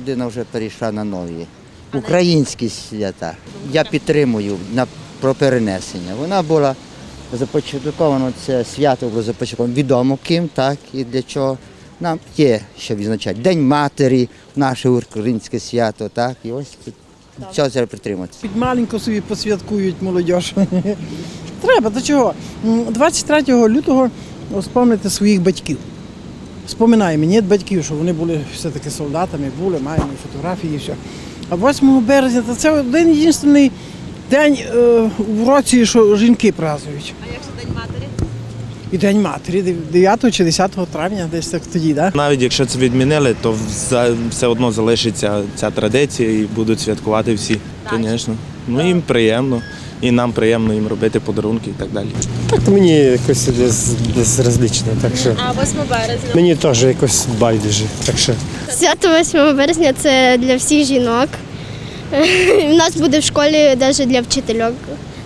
родина вже перейшла на нові українські свята. Я підтримую на про перенесення. Вона була започатковано це свято було започатковано відомо ким, так і для чого. Нам є що відзначати. День матері, наше українське свято, так, і ось цього треба притриматися. Під маленько собі посвяткують молодь. Треба, до чого? 23 лютого вспомнити своїх батьків. Споминаємо мені батьків, що вони були все-таки солдатами, були, маємо і фотографії і все. А 8 березня то це один єдиний день е, в році, що жінки празднують. А як же День матері? І День матері, 9 чи 10 травня, десь так тоді, так? Навіть якщо це відмінили, то все одно залишиться ця традиція і будуть святкувати всі. Звісно. Ну їм приємно, і нам приємно їм робити подарунки і так далі. Так мені якось без- безразлично, так що А 8 березня. мені теж якось байдуже. Так що Свято 8 березня це для всіх жінок. У нас буде в школі навіть для вчительок,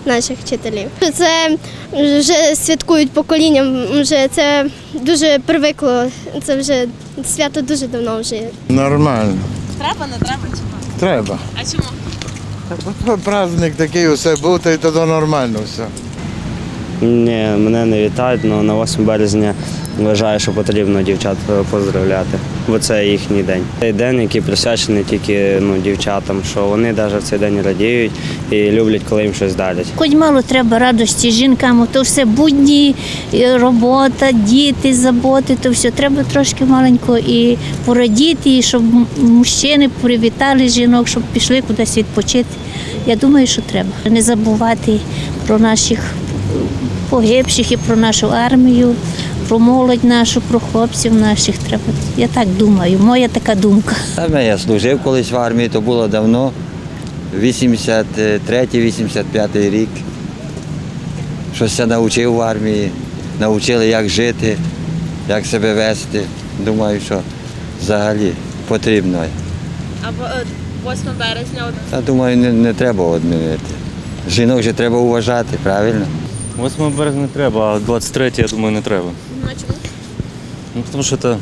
наших вчителів. Це вже святкують поколінням, вже це дуже привикло. Це вже свято дуже давно вже. Нормально. Треба, не треба чи ні? Треба. А чому? Праздник такий усе був, то й тоді нормально все. Ні, мене не вітають, але на 8 березня вважаю, що потрібно дівчат е, поздравляти, бо це їхній день. Цей день, який присвячений тільки ну, дівчатам, що вони навіть в цей день радіють і люблять, коли їм щось дарять. Хоч мало треба радості жінкам, то все будні, робота, діти, заботи, то все. Треба трошки маленько і порадіти, і щоб мужчини привітали жінок, щоб пішли кудись відпочити. Я думаю, що треба. Не забувати про наших погибших і про нашу армію, про молодь нашу, про хлопців наших. Треба. Я так думаю, моя така думка. Саме я служив колись в армії, то було давно, 83-85 рік. Щось я навчив в армії, навчили, як жити, як себе вести. Думаю, що взагалі потрібно. А е, 8 березня от Та думаю, не, не треба відмінити. Жінок же треба вважати, правильно? 8 березня треба, а 23 я думаю, не треба. ну, а чому? Ну, потому что это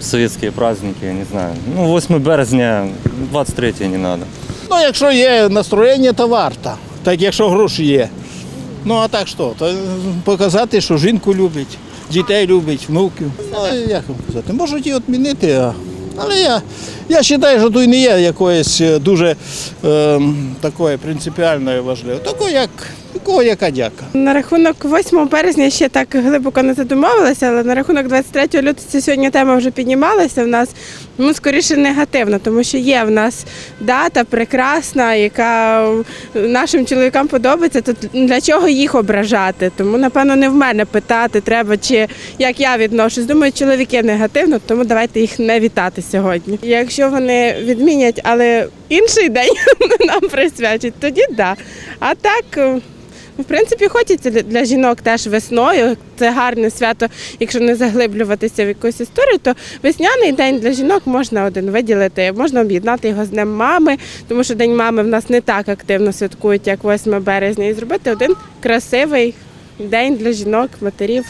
советские праздники, я не знаю. Ну, 8 березня, 23 не надо. Ну, якщо є настроєння, то варто. Так якщо гроші є. Ну а так що? То показати, що жінку любить, дітей любить, внуків. Ну, як вам казати, можуть і відмінити, а- але я, я вважаю, що тут не є якоїсь е, дуже е, такої принципіальної важливої. Такої, як, такого, яка дяка. На рахунок 8 березня ще так глибоко не задумувалася, але на рахунок 23 лютого це сьогодні тема вже піднімалася в нас. Ну, скоріше негативно, тому що є в нас дата прекрасна, яка нашим чоловікам подобається. То для чого їх ображати? Тому, напевно, не в мене питати треба, чи як я відношусь. Думаю, чоловіки негативно, тому давайте їх не вітати сьогодні. Якщо вони відмінять, але інший день нам присвячать, тоді да. А так. В принципі, хочеться для жінок теж весною. Це гарне свято, якщо не заглиблюватися в якусь історію, то весняний день для жінок можна один виділити, можна об'єднати його з Днем мами, тому що День мами в нас не так активно святкують, як 8 березня, і зробити один красивий день для жінок, матерів.